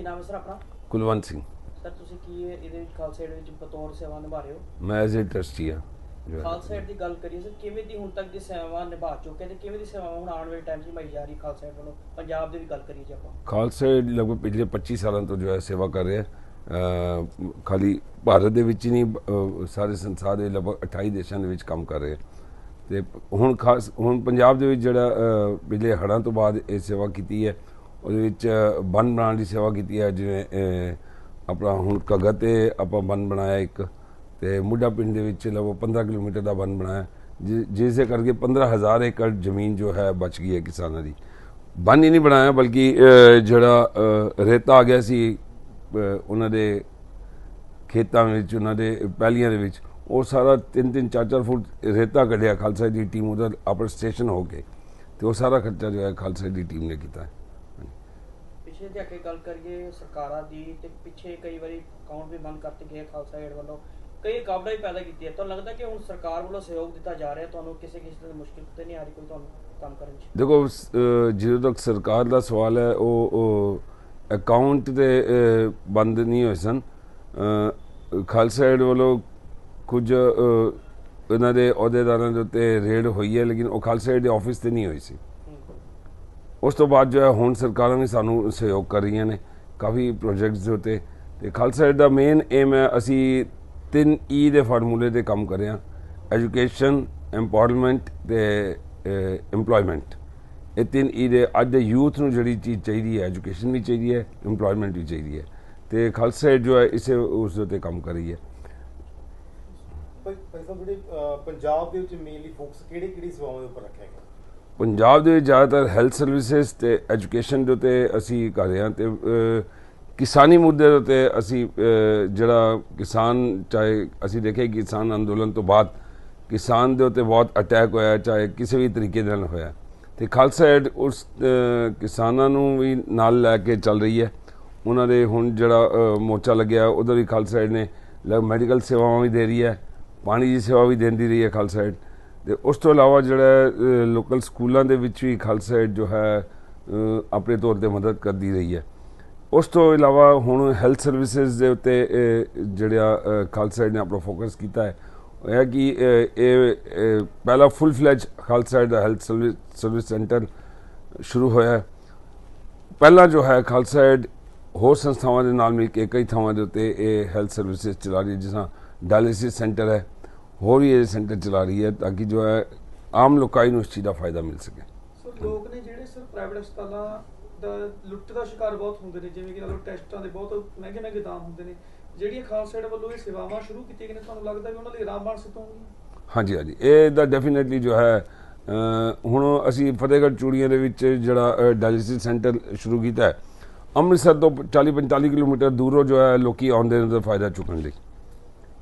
ਕੀ ਨਾਮ ਹੈ ਸਰ ਆਪਣਾ? ਕੁਲਵੰਤ ਸਿੰਘ। ਸਰ ਤੁਸੀਂ ਕੀ ਇਹ- ਇਹਦੇ ਵਿੱਚ ਖਾਲਸਾ ਏਡ ਵਿੱਚ ਬਤੌਰ ਸੇਵਾ ਨਿਭਾ ਰਹੇ ਹੋ? ਮੈਂ ਐਜ਼ ਏ ਟਰਸਟੀ ਹੈ। ਖਾਲਸਾ ਏਡ ਦੀ ਗੱਲ ਕਰੀਏ ਸਰ ਕਿਵੇਂ ਦੀ ਹੁਣ ਤੱਕ ਦੀ ਸੇਵਾ ਨਿਭਾ ਚੁੱਕੇ ਤੇ ਕਿਵੇਂ ਦੀ ਸੇਵਾ ਹੁਣ ਆਉਣ ਵਾਲੇ ਟਾਈਮ 'ਚ ਨਿਭਾਈ ਜਾ ਰਹੀ ਖਾਲਸਾ ਏਡ ਵੱਲੋਂ? ਪੰਜਾਬ ਦੇ ਵੀ ਗੱਲ ਕਰੀਏ ਜੇ ਆਪਾਂ। ਖਾਲਸਾ ਏਡ ਲਗਭਗ ਪਿਛਲੇ 25 ਸਾਲਾਂ ਤੋਂ ਜੋ ਹੈ ਸੇਵਾ ਕਰ ਰਿਹਾ। ਹੈ ਖਾਲੀ ਭਾਰਤ ਦੇ ਵਿੱਚ ਹੀ ਨਹੀਂ ਸਾਰੇ ਸੰਸਾਰ ਦੇ ਲਗਭਗ 28 ਦੇਸ਼ਾਂ ਦੇ ਵਿੱਚ ਕੰਮ ਕਰ ਰਿਹਾ। ਤੇ ਹੁਣ ਖਾਸ ਹੁਣ ਪੰਜਾਬ ਦੇ ਵਿੱਚ ਜਿਹੜਾ ਪਿਛਲੇ ਹੜ੍ਹਾਂ ਤੋਂ ਬਾਅਦ ਇਹ ਸੇਵਾ ਕੀਤੀ ਹੈ ਉਹਦੇ ਵਿੱਚ ਅਹ, ਬੰਨ ਬਣਾਉਣ ਦੀ ਸੇਵਾ ਕੀਤੀ ਹੈ ਜਿਵੇਂ ਆਪਣਾ ਹੁਣ ਘੱਗਰ ਤੇ ਆਪਾਂ ਬੰਨ ਬਣਾਇਆ ਇੱਕ ਤੇ ਮੁੱਢਾ ਪਿੰਡ ਦੇ ਵਿੱਚ ਲਗਭਗ 15 ਕਿਲੋਮੀਟਰ ਦਾ ਬੰਨ ਬਣਾਇਆ ਜਿਸ ਦੇ ਕਰਕੇ 15000 ਏਕੜ ਜ਼ਮੀਨ ਜੋ ਹੈ ਬਚ ਗਈ ਹੈ ਕਿਸਾਨਾਂ ਦੀ। ਬੰਨ ਹੀ ਨਹੀਂ ਬਣਾਇਆ ਬਲਕਿ ਜਿਹੜਾ ਰੇਤਾ ਆ ਗਿਆ ਸੀ ਉਹਨਾਂ ਦੇ ਖੇਤਾਂ ਵਿੱਚ ਉਹਨਾਂ ਦੇ ਪਹਿਲੀਆਂ ਦੇ ਵਿੱਚ ਉਹ ਸਾਰਾ 3-3 4-4 ਫੁੱਟ ਰੇਤਾ ਕੱਢਿਆ ਖਾਲਸਾ ਦੀ ਟੀਮ ਉਹਦਾ ਆਪਰ ਸਟੇਸ਼ਨ ਹੋ ਕੇ ਤੇ ਉਹ ਸਾਰਾ ਖਰਚਾ ਜੋ ਹੈ ਖਾਲਸਾ ਦੀ ਟੀਮ ਨੇ ਕੀਤਾ ਹੈ ਜੇ ਅੱਗੇ ਗੱਲ ਕਰੀਏ ਸਰਕਾਰਾਂ ਦੀ ਤੇ ਪਿੱਛੇ ਕਈ ਵਾਰੀ ਅਕਾਊਂਟ ਵੀ ਬੰਦ ਕਰਤੇ ਗਏ ਖਾਲਸਾ ਏਡ ਵੱਲੋਂ ਕਈ ਰੁਕਾਵਟਾਂ ਵੀ ਪੈਦਾ ਕੀਤੀਆਂ। ਤੁਹਾਨੂੰ ਲੱਗਦਾ ਕਿ ਹੁਣ ਸਰਕਾਰ ਵੱਲੋਂ ਸਹਿਯੋਗ ਦਿੱਤਾ ਜਾ ਰਿਹਾ? ਤੁਹਾਨੂੰ ਕਿਸੇ ਕਿਸੇ ਦੀ ਮੁਸ਼ਕਿਲ ਤੇ ਨਹੀਂ ਆ ਰਹੀ ਕੋਈ ਤੁਹਾਨੂੰ ਕੰਮ ਕਰਨ 'ਚ? ਦੇਖੋ ਜਦੋਂ ਤੱਕ ਸਰਕਾਰ ਦਾ ਸਵਾਲ ਹੈ ਉਹ ਉਹ ਅਕਾਊਂਟ ਤੇ ਬੰਦ ਨਹੀਂ ਹੋਏ ਸਨ। ਖਾਲਸਾ ਏਡ ਵੱਲੋਂ ਕੁਝ ਅਹ, ਇਹਨਾਂ ਦੇ ਅਹੁਦੇਦਾਰਾਂ ਦੇ ਉੱਤੇ ਰੇਡ ਹੋਈ ਹੈ ਲੇਕਿਨ ਉਹ ਖਾਲਸਾ ਏਡ ਦੇ ਆਫਿਸ ਤੇ ਨਹੀਂ ਹੋਈ ਸੀ। ਉਸ ਤੋਂ ਬਾਅਦ ਜੋ ਹੈ, ਹੁਣ ਸਰਕਾਰਾਂ ਵੀ ਸਾਨੂੰ ਸਹਿਯੋਗ ਕਰ ਰਹੀਆਂ ਨੇ, ਕਾਫੀ ਪ੍ਰੋਜੈਕਟਸ ਦੇ ਉੱਤੇ। ਤੇ ਖਾਲਸਾ ਏਡ ਦਾ ਮੇਨ ਏਮ ਹੈ, ਅਸੀਂ ਤਿੰਨ ਈ ਦੇ ਫਾਰਮੂਲੇ ਤੇ ਕੰਮ ਕਰ ਰਹੇ ਹਾਂ। ਐਜੂਕੇਸ਼ਨ ਐਮਪਾਵਰਮੈਂਟ ਤੇ EMPLOYMENT ਇਹ ਤਿੰਨ ਈ ਦੇ, ਅੱਜ ਦੇ ਯੂਥ ਨੂੰ ਜਿਹੜੀ ਚੀਜ਼ ਚਾਹੀਦੀ ਹੈ ਐਜੂਕੇਸ਼ਨ ਵੀ ਚਾਹੀਦੀ ਹੈ, EMPLOYMENT ਵੀ ਚਾਹੀਦੀ ਹੈ। ਤੇ ਖਾਲਸਾ ਏਡ ਜੋ ਹੈ, ਇਸੇ ਉਸ ਦੇ ਉੱਤੇ ਕੰਮ ਕਰ ਰਹੀ ਹੈ। ਭਾਈ ਸਾਹਿਬ, ਜਿਹੜੇ ਪੰਜਾਬ ਦੇ ਵਿੱਚ ਮੇਨਲੀ ਫੋਕਸ ਕਿਹੜੀ ਕਿਹੜੀ ਸੇਵਾਵਾਂ ਦੇ ਉੱਪਰ ਰੱਖਿਆ ਗਿਆ? ਪੰਜਾਬ ਦੇ ਵਿੱਚ ਜ਼ਿਆਦਾਤਰ ਹੈਲਥ ਸਰਵਿਸਿਜ਼ ਤੇ ਐਜੂਕੇਸ਼ਨ ਦੇ ਉੱਤੇ ਅਸੀਂ ਕਰ ਰਹੇ ਹਾਂ ਤੇ ਕਿਸਾਨੀ ਮੁੱਦੇ ਦੇ ਉੱਤੇ ਅਸੀਂ ਜਿਹੜਾ ਕਿਸਾਨ ਚਾਹੇ ਅਸੀਂ ਦੇਖੇ ਕਿਸਾਨ ਅੰਦੋਲਨ ਤੋਂ ਬਾਅਦ ਕਿਸਾਨ ਦੇ ਉੱਤੇ ਬਹੁਤ ਅਟੈਕ ਹੋਇਆ, ਚਾਹੇ ਕਿਸੇ ਵੀ ਤਰੀਕੇ ਨਾਲ ਹੋਇਆ। ਤੇ ਖਾਲਸਾ ਏਡ ਉਸ ਕਿਸਾਨਾਂ ਨੂੰ ਵੀ ਨਾਲ ਲੈ ਕੇ ਚੱਲ ਰਹੀ ਹੈ। ਉਹਨਾਂ ਦੇ ਹੁਣ ਜਿਹੜਾ ਮੋਰਚਾ ਲੱਗਿਆ, ਉਧਰ ਵੀ ਖਾਲਸਾ ਏਡ ਨੇ ਮੈਡੀਕਲ ਸੇਵਾਵਾਂ ਵੀ ਦੇ ਰਹੀ ਹੈ, ਪਾਣੀ ਦੀ ਸੇਵਾ ਵੀ ਦਿੰਦੀ ਰਹੀ ਹੈ ਖਾਲਸਾ ਏਡ ਤੇ ਉਸ ਤੋਂ ਇਲਾਵਾ ਜਿਹੜਾ ਲੋਕਲ ਸਕੂਲਾਂ ਦੇ ਵਿੱਚ ਵੀ ਖਾਲਸਾ ਏਡ ਜੋ ਹੈ ਆਪਣੇ ਤੌਰ ਤੇ ਮਦਦ ਕਰਦੀ ਰਹੀ ਹੈ। ਉਸ ਤੋਂ ਇਲਾਵਾ ਹੁਣ ਹੈਲਥ ਸਰਵਿਸਿਜ਼ ਦੇ ਉੱਤੇ ਅ, ਜਿਹੜਾ ਅ, ਖਾਲਸਾ ਏਡ ਨੇ ਆਪਣਾ ਫੋਕਸ ਕੀਤਾ ਹੈ। ਉਹ ਹੈ ਕਿ ਇਹ ਅ, ਪਹਿਲਾ ਫੁੱਲ ਫਲੈਜ ਖਾਲਸਾ ਏਡ ਦਾ ਹੈਲਥ ਸਰਵਿਸ ਸਰਵਿਸ ਸੈਂਟਰ ਸ਼ੁਰੂ ਹੋਇਆ ਹੈ। ਪਹਿਲਾ ਜੋ ਹੈ ਖਾਲਸਾ ਏਡ ਹੋਰ ਸੰਸਥਾਵਾਂ ਦੇ ਨਾਲ ਮਿਲ ਕੇ ਕਈ ਥਾਵਾਂ ਦੇ ਉੱਤੇ ਇਹ ਹੈਲਥ ਸਰਵਿਸਿਜ਼ ਚਲਾ ਰਹੀ ਹੈ ਜਿਸ ਤਰ੍ਹਾਂ ਡਾਇਲਿਸਿਸ ਸੈਂਟਰ ਹੈ। ਹੋਰ ਵੀ ਇਹ ਸੈਂਟਰ ਚਲਾ ਰਹੀ ਹੈ ਤਾਂ ਕਿ ਜੋ ਹੈ ਆਮ ਲੋਕਾਂ ਨੂੰ ਇਸ ਚੀਜ਼ ਦਾ ਫਾਇਦਾ ਮਿਲ ਸਕੇ। ਸੋ ਲੋਕ ਨੇ ਜਿਹੜੇ ਸਰ ਪ੍ਰਾਈਵੇਟ ਹਸਪਤਾਲਾਂ ਦਾ ਲੁੱਟ ਦਾ ਸ਼ਿਕਾਰ ਬਹੁਤ ਹੁੰਦੇ ਨੇ ਜਿਵੇਂ ਕਿ ਲੋ ਟੈਸਟਾਂ ਦੇ ਬਹੁਤ ਮਹਿੰਗੇ ਮਹਿੰਗੇ ਦਾਮ ਹੁੰਦੇ ਨੇ ਜਿਹੜੀਆਂ ਖਾਲਸਾ ਏਡ ਵੱਲੋਂ ਇਹ ਸੇਵਾਵਾਂ ਸ਼ੁਰੂ ਕੀਤੀਆਂ ਗਈਆਂ ਤੁਹਾਨੂੰ ਲੱਗਦਾ ਵੀ ਉਹਨਾਂ ਲਈ ਆਰਾਮ ਬਣ ਸਕੂਗੀ ਹਾਂਜੀ ਹਾਂਜੀ। ਇਹ ਦਾ ਡੈਫੀਨਿਟਲੀ ਜੋ ਹੈ ਹੁਣ ਅਸੀਂ ਫਤਿਹਗੜ੍ਹ ਚੂੜੀਆਂ ਦੇ ਵਿੱਚ ਜਿਹੜਾ ਡਾਇਲਿਸਿਸ ਸੈਂਟਰ ਸ਼ੁਰੂ ਕੀਤਾ ਹੈ ਅੰਮ੍ਰਿਤਸਰ ਤੋਂ 40 45 ਕਿਲੋਮੀਟਰ ਦੂਰੋਂ ਜੋ ਹੈ ਲੋਕੀ ਆਉਂਦੇ ਨੇ ਉਹਦਾ ਫਾਇਦਾ ਚੁੱਕਣ ਲਈ।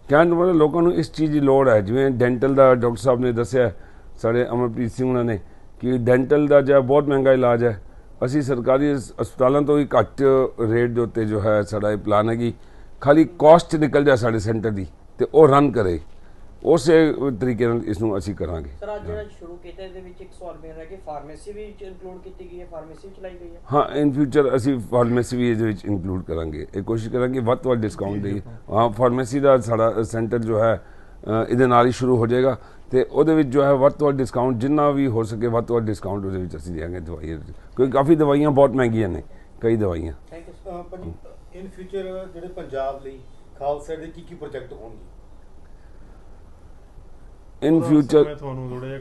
ਕਹਿਣ ਦਾ ਮਤਲਬ ਲੋਕਾਂ ਨੂੰ ਇਸ ਚੀਜ਼ ਦੀ ਲੋੜ ਹੈ। ਜਿਵੇਂ ਡੈਂਟਲ ਦਾ ਡਾਕਟਰ ਸਾਹਿਬ ਨੇ ਦੱਸਿਆ, ਸਾਡੇ ਅਮਰਪ੍ਰੀਤ ਸਿੰਘ ਉਹਨਾਂ ਨੇ ਕਿ ਡੈਂਟਲ ਦਾ ਜਿਹੜਾ ਬਹੁਤ ਮਹਿੰਗਾ ਇਲਾਜ ਹੈ, ਅਸੀਂ ਸਰਕਾਰੀ ਹਸਪਤਾਲਾਂ ਤੋਂ ਹੀ ਘੱਟ ਰੇਟ ਦੇ ਉੱਤੇ ਜੋ ਹੈ ਸਾਡਾ ਇਹ ਪਲਾਨ ਹੈਗੀ। ਖਾਲੀ ਕਾਸਟ ਨਿਕਲ ਜਾਏ ਸਾਡੇ ਸੈਂਟਰ ਦੀ ਤੇ ਉਹ ਰਨ ਕਰੇ। ਉਸੇ ਤਰੀਕੇ ਨਾਲ ਇਸ ਨੂੰ ਅਸੀਂ ਕਰਾਂਗੇ। ਸਰ ਅੱਜ ਜਿਹੜਾ ਸ਼ੁਰੂ ਕੀਤਾ ਇਹਦੇ ਵਿੱਚ ਇੱਕ ਸਵਾਲ ਮੇਰਾ ਹੈ ਕਿ ਫਾਰਮੇਸੀ ਵੀ ਇਨਕਲੂਡ ਕੀਤੀ ਗਈ ਹੈ? ਫਾਰਮੇਸੀ ਚਲਾਈ ਗਈ ਹੈ? ਹਾਂ ਇਨ ਫਿਊਚਰ ਅਸੀਂ ਫਾਰਮੇਸੀ ਵੀ ਇਹਦੇ ਵਿੱਚ ਇਨਕਲੂਡ ਕਰਾਂਗੇ। ਇਹ ਕੋਸ਼ਿਸ਼ ਕਰਾਂਗੇ ਵੱਧ ਤੋਂ ਵੱਧ ਡਿਸਕਾਊਂਟ ਦੇਈਏ। ਹਾਂ ਫਾਰਮੇਸੀ ਦਾ ਸਾਡਾ ਸੈਂਟਰ ਜੋ ਹੈ ਇਹਦੇ ਨਾਲ ਹੀ ਸ਼ੁਰੂ ਹੋ ਜਾਏਗਾ ਤੇ ਉਹਦੇ ਵਿੱਚ ਜੋ ਹੈ ਵੱਧ ਤੋਂ ਵੱਧ ਡਿਸਕਾਊਂਟ ਜਿੰਨਾ ਵੀ ਹੋ ਸਕੇ ਵੱਧ ਤੋਂ ਵੱਧ ਡਿਸਕਾਊਂਟ ਉਹਦੇ ਵਿੱਚ ਅਸੀਂ ਦੇਵਾਂਗੇ ਦਵਾਈਆਂ। ਕਿਉਂਕਿ ਕਾਫੀ ਦਵਾਈਆਂ ਬਹੁਤ ਮਹਿੰਗੀਆਂ ਨੇ ਕਈ ਦਵਾਈਆਂ। ਥੈਂਕ ਯੂ ਇਨ ਫਿਊਚਰ ਜਿਹੜੇ ਪੰਜਾਬ ਲਈ ਖਾਲਸਾ ਦੇ ਕੀ ਕੀ ਪ੍ਰੋਜੈਕਟ ਹੋਣਗੇ? ਇਨ ਫਿਊਚਰ ਮੈਂ ਤੁਹਾਨੂੰ ਥੋੜਾ ਜਿਹਾ